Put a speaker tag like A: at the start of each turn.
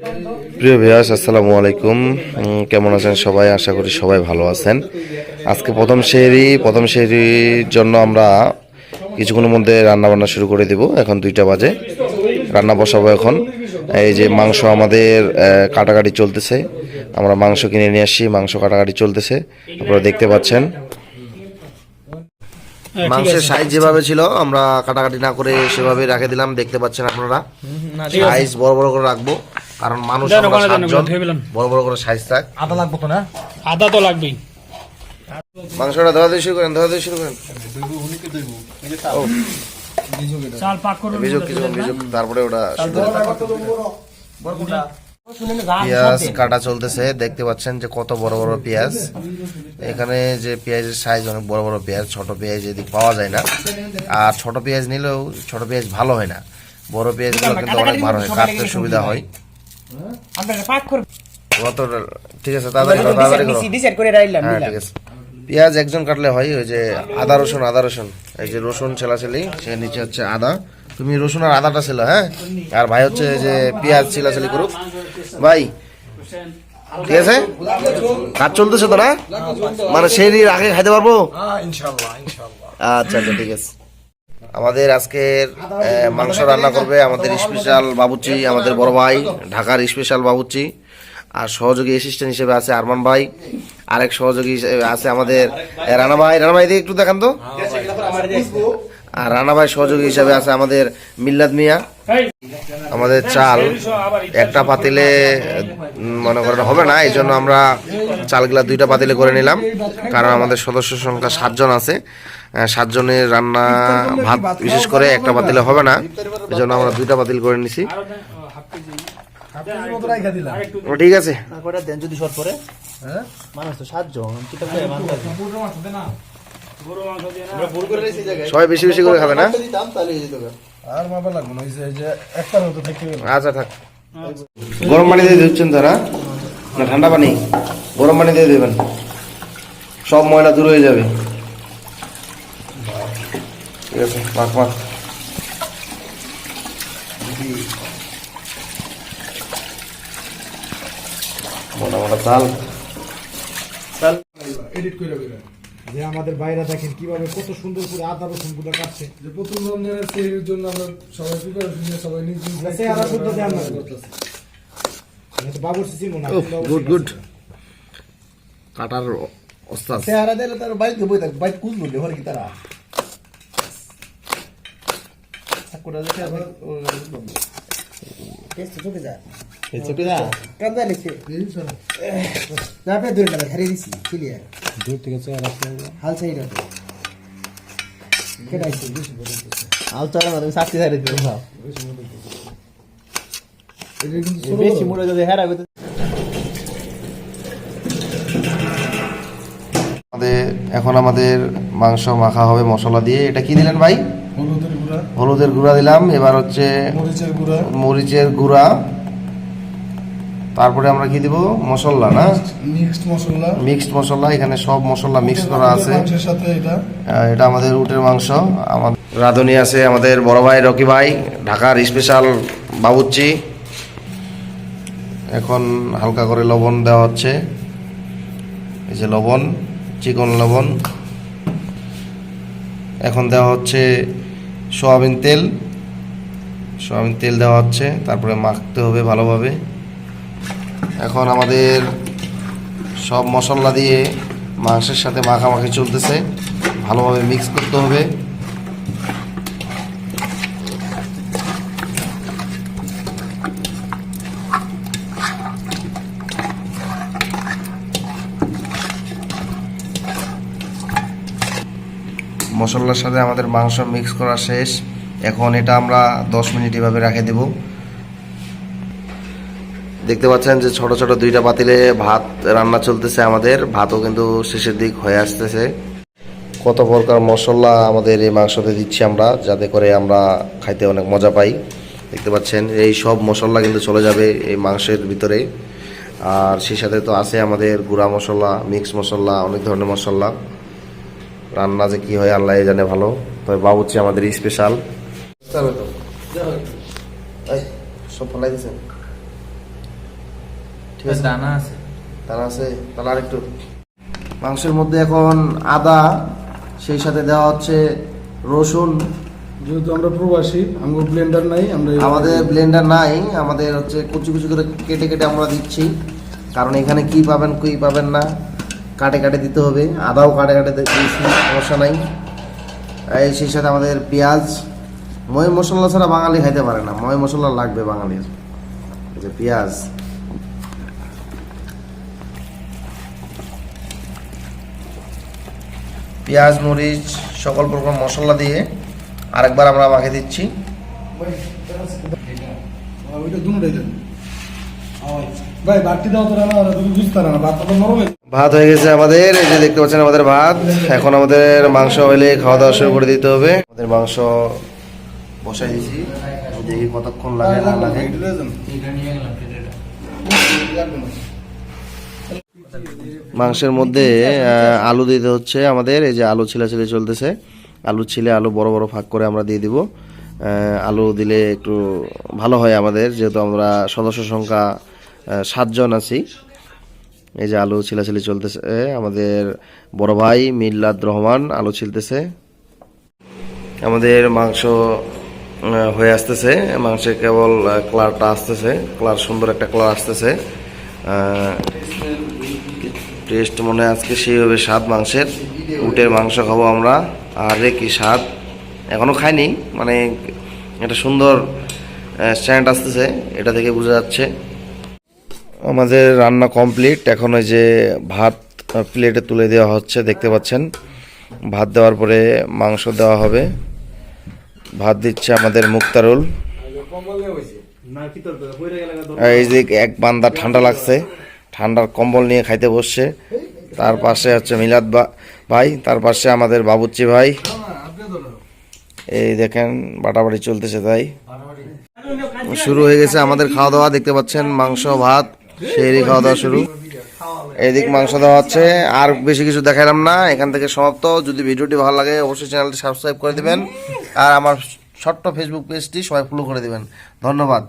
A: প্রিয় ভিয়াস আসসালামু আলাইকুম। কেমন আছেন সবাই? আশা করি সবাই ভালো আছেন। আজকে প্রথম সেরি প্রথম সেরির জন্য আমরা কিছুক্ষণের মধ্যে রান্না বান্না শুরু করে দেব। এখন দুইটা বাজে। রান্না বসাবো এখন। এই যে মাংস আমাদের কাটাকাটি চলতেছে। আমরা মাংস কিনে নিয়ে আসছি মাংস কাটাকাটি চলতেছে। আপনারা দেখতে পাচ্ছেন। মাংসের সাইজ যেভাবে ছিল আমরা কাটাকাটি না করে সেভাবে রেখে দিলাম। দেখতে পাচ্ছেন আপনারা। সাইজ বড় বড় করে রাখব। কারণ মানুষ। বড় বড় করে সাইজ থাক।
B: আদা লাগবো তো না?
C: আদা তো লাগবেই।
A: মাংসটা ধোয়া দিয়ে শুরু করেন ধোয়া দিয়ে শুরু করেন।
C: চাল পাক করুন
A: বিজুক কিছুক্ষণ বিজুক তারপরে ওটা পেঁয়াজ কাটা চলতেছে দেখতে পাচ্ছেন যে কত বড় বড় পেঁয়াজ। এখানে যে পেঁয়াজের সাইজ অনেক বড় বড় পেঁয়াজ ছোট পেঁয়াজ এদিক পাওয়া যায় না। আর ছোট পেঁয়াজ নিলেও ছোট পেঁয়াজ ভালো হয় না। বড় পেঁয়াজগুলো কিন্তু অনেক ভালো হয় কাটতে সুবিধা হয়।
B: আপনারা পাক করবেন
A: কত ঠিক আছে তাড়াতাড়ি করো তাড়াতাড়ি করো।
B: ডিসাইড করে রাখলাম
A: হ্যাঁ ঠিক আছে। পেঁয়াজ একজন কাটলে হয় ওই যে আদা রসুন আদা রসুন। এই যে রসুন ছেলাছেলি সে নিচে হচ্ছে আদা। তুমি রসুন আর আদাটা ছিল হ্যাঁ? আর ভাই হচ্ছে যে পেঁয়াজ ছেলাছেলি করুক। ভাই ঠিক আছে? কাজ চলতেছে তো না? মানে সেই আগে খাইতে পারব?
B: ইনশাআল্লাহ ইনশাআল্লাহ
A: আচ্ছা আচ্ছা ঠিক আছে। আমাদের আজকের মাংস রান্না করবে আমাদের স্পেশাল বাবুচি, আমাদের বড় ভাই, ঢাকার স্পেশাল বাবুচি। আর সহযোগী অ্যাসিস্ট্যান্ট হিসেবে আছে আরমান ভাই। আরেক সহযোগী আছে আমাদের রানা ভাই রানা ভাই দিয়ে একটু দেখান তো। আর রানা ভাই সহযোগী হিসাবে আছে আমাদের মিল্লাদ মিয়া। আমাদের চাল একটা পাতিলে মনে করেন হবে না, এই জন্য আমরা চালগুলা দুইটা পাতিলে করে নিলাম। কারণ আমাদের সদস্য সংখ্যা সাতজন আছে। সাতজনের রান্না ভাত বিশেষ করে একটা পাতিলে হবে না। এই জন্য আমরা দুইটা পাতিল করে নিছি। ও ঠিক আছে।
B: কয়টা দেন যদি শর্ট পরে হ্যাঁ? মানুষ তো সাতজন
A: সবাই বেশি বেশি করে খাবে না?
D: আর মাপা লাগবে না যে- একটার মতো থেকে
A: আচ্ছা থাক। গরম পানি দিয়ে দিচ্ছেন তারা। না ঠান্ডা পানি? গরম পানি দিয়ে দেবেন সব ময়লা দূর হয়ে যাবে। ঠিক আছে মাখ মাখ। মোটা মোটা চাল
D: এডিট করে যে আমাদের বাইরে দেখেন কীভাবে কত সুন্দর করে আদা রসুনগুলো কাটছে যে প্রথম রমজানের সেহের জন্য আমরা সবাই প্রিপারেশন নিয়ে সবাই নিজ নিজ
B: সে আদা শুদ্ধ দেন না।
D: বাবুর সিসি মনে
A: গুড গুড কাটার অস্তাদ
B: চেহারা দিলে তার বাইক বই থাক বাইক কুল বললে হল কি তারা সাকুরা দেখে আবার টেস্ট চোখে যা এই চোখে যা কাম যা লিখছে যাবে দূরে গেল ধারে দিছি ক্লিয়ার
D: দূর থেকে চেহারা
B: হাল চাই না হাল চালা না তুমি সাক্ষী ধারে দিও না বেশি মুড়ে যদি হেরাবে
A: আমাদের এখন আমাদের মাংস মাখা হবে মশলা দিয়ে। এটা কি দিলেন ভাই?
D: হলুদের গুঁড়া
A: দিলাম। এবার হচ্ছে
D: মরিচের গুঁড়া।
A: মরিচের গুঁড়া। তারপরে আমরা কি দিব? মশলা না?
D: মিক্সড মশলা।
A: মিক্সড মশলা এখানে সব মশলা মিক্স করা আছে।
D: সাথে এটা।
A: এটা আমাদের উটের মাংস। আমাদের রাঁধুনি আছে আমাদের বড় ভাই রকি ভাই ঢাকার স্পেশাল বাবুচ্চি এখন হালকা করে লবণ দেওয়া হচ্ছে। এই যে লবণ চিকন লবণ। এখন দেওয়া হচ্ছে সোয়াবিন তেল। সোয়াবিন তেল দেওয়া হচ্ছে তারপরে মাখতে হবে ভালোভাবে। এখন আমাদের সব মশলা দিয়ে মাংসের সাথে মাখামাখি চলতেছে। ভালোভাবে মিক্স করতে হবে। মশলার সাথে আমাদের মাংস মিক্স করা শেষ। এখন এটা আমরা দশ মিনিট এভাবে রেখে দেব। দেখতে পাচ্ছেন যে ছোট ছোট দুইটা পাতিলে ভাত রান্না চলতেছে আমাদের। ভাতও কিন্তু শেষের দিক হয়ে আসতেছে। কত প্রকার মশলা আমাদের এই মাংসতে দিচ্ছি আমরা, যাতে করে আমরা খাইতে অনেক মজা পাই। দেখতে পাচ্ছেন, এই সব মশলা কিন্তু চলে যাবে এই মাংসের ভিতরে। আর সেই সাথে তো আছে আমাদের গুঁড়া মশলা, মিক্স মশলা, অনেক ধরনের মশলা। রান্না যে কি হয় আল্লাহ জানে ভালো। তবে বাবুচ্ছি আমাদের স্পেশাল সব ঠিক আছে?
E: দানা আছে।
A: তারা আছে তাহলে আরেকটু। মাংসের মধ্যে এখন আদা সেই সাথে দেওয়া হচ্ছে রসুন।
D: যেহেতু আমরা প্রবাসী আমাদের ব্লেন্ডার নাই আমরা
A: আমাদের ব্লেন্ডার নাই আমাদের হচ্ছে কুচি কুচি করে কেটে কেটে আমরা দিচ্ছি। কারণ এখানে কি পাবেন কি পাবেন না কাটে কাটে দিতে হবে। আদাও কাটে কাটে দিয়েছি সমস্যা নাই। সেই সাথে আমাদের পেঁয়াজ। ময় মশলা ছাড়া বাঙালি খাইতে পারে না ময় মশলা লাগবে বাঙালির। যে পেঁয়াজ। পেঁয়াজ মরিচ সকল প্রকার মশলা দিয়ে আরেকবার আমরা মাখে দিচ্ছি। ভাত হয়ে গেছে আমাদের এই যে দেখতে পাচ্ছেন আমাদের ভাত। এখন আমাদের মাংস হইলে খাওয়া দাওয়া শুরু করে দিতে হবে। আমাদের মাংস বসাই দিয়েছি। দেখি কতক্ষণ লাগে না লাগে
D: এটা লয়ে যান।
E: এটা নিয়ে গেলাম কেটেটা
D: লাগবে না।
A: মাংসের মধ্যে আলু দিতে হচ্ছে আমাদের। এই যে আলু ছিলাছিলি চলতেছে। আলু ছিলে আলু বড় বড় ফাঁক করে আমরা দিয়ে দিব। আলু দিলে একটু ভালো হয় আমাদের, যেহেতু আমরা সদস্য সংখ্যা সাতজন আছি। এই যে আলু ছিলা ছিলাছিলি চলতেছে, আমাদের বড় ভাই মিল্লাদ রহমান আলু ছিলতেছে। আমাদের মাংস হয়ে আসতেছে। মাংসের কেবল ক্লারটা আসতেছে। ক্লার সুন্দর একটা ক্লার আসতেছে। টেস্ট মনে আজকে সেই হবে স্বাদ মাংসের। উটের মাংস খাব আমরা আর রে কি স্বাদ এখনও খাইনি মানে একটা সুন্দর স্ট্যান্ড আসতেছে এটা থেকে বোঝা যাচ্ছে। আমাদের রান্না কমপ্লিট। এখন ওই যে ভাত প্লেটে তুলে দেওয়া হচ্ছে দেখতে পাচ্ছেন। ভাত দেওয়ার পরে মাংস দেওয়া হবে। ভাত দিচ্ছে আমাদের মুক্তারুল। এই যে এক বান্দা ঠান্ডা লাগছে। ঠান্ডার কম্বল নিয়ে খাইতে বসছে। তার পাশে হচ্ছে মিলাদ ভাই, তার পাশে আমাদের বাবুচ্চি ভাই। এই দেখেন বাটাবাড়ি চলতেছে তাই। শুরু হয়ে গেছে আমাদের খাওয়া দাওয়া দেখতে পাচ্ছেন মাংস, ভাত সেই খাওয়া দাওয়া শুরু। এদিক মাংস দেওয়া হচ্ছে, আর বেশি কিছু দেখালাম না, এখান থেকে সমাপ্ত। যদি ভিডিওটি ভালো লাগে, অবশ্যই চ্যানেলটি সাবস্ক্রাইব করে দিবেন। আর আমার ছোট্ট ফেসবুক পেজটি সবাই ফলো করে দিবেন। ধন্যবাদ।